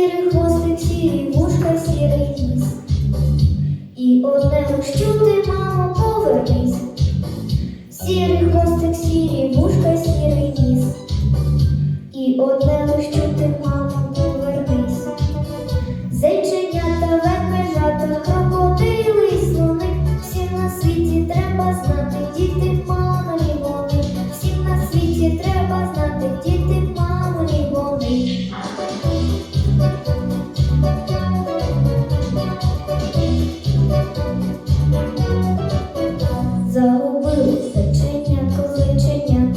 Сірий хвостик, сірі вушка, сірий ніс. І одне лиш чути, мамо, повернись. Сірий хвостик, сірі вушка, сірий ніс. І одне чути, мамо, повернись. Зайченята, ведмежата, крокодили, й слони, всім на світі треба знати, діти мамині вони, всім на світі треба знати, діти Загубили зайченятко зайченя,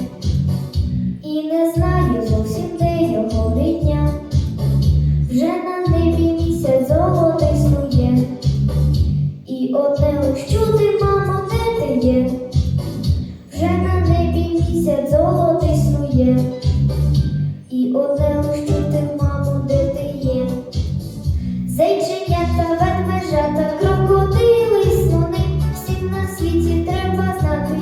і не знаю зовсім, де його рідня. Вже на небі місяць золотий снує, і одне лиш чути, мамо, де ти є. Вже на небі місяць золотий снує, і одне лиш чути, мамо, де ти є. Зайченята, ведмежата, крокодили, світі треба знати,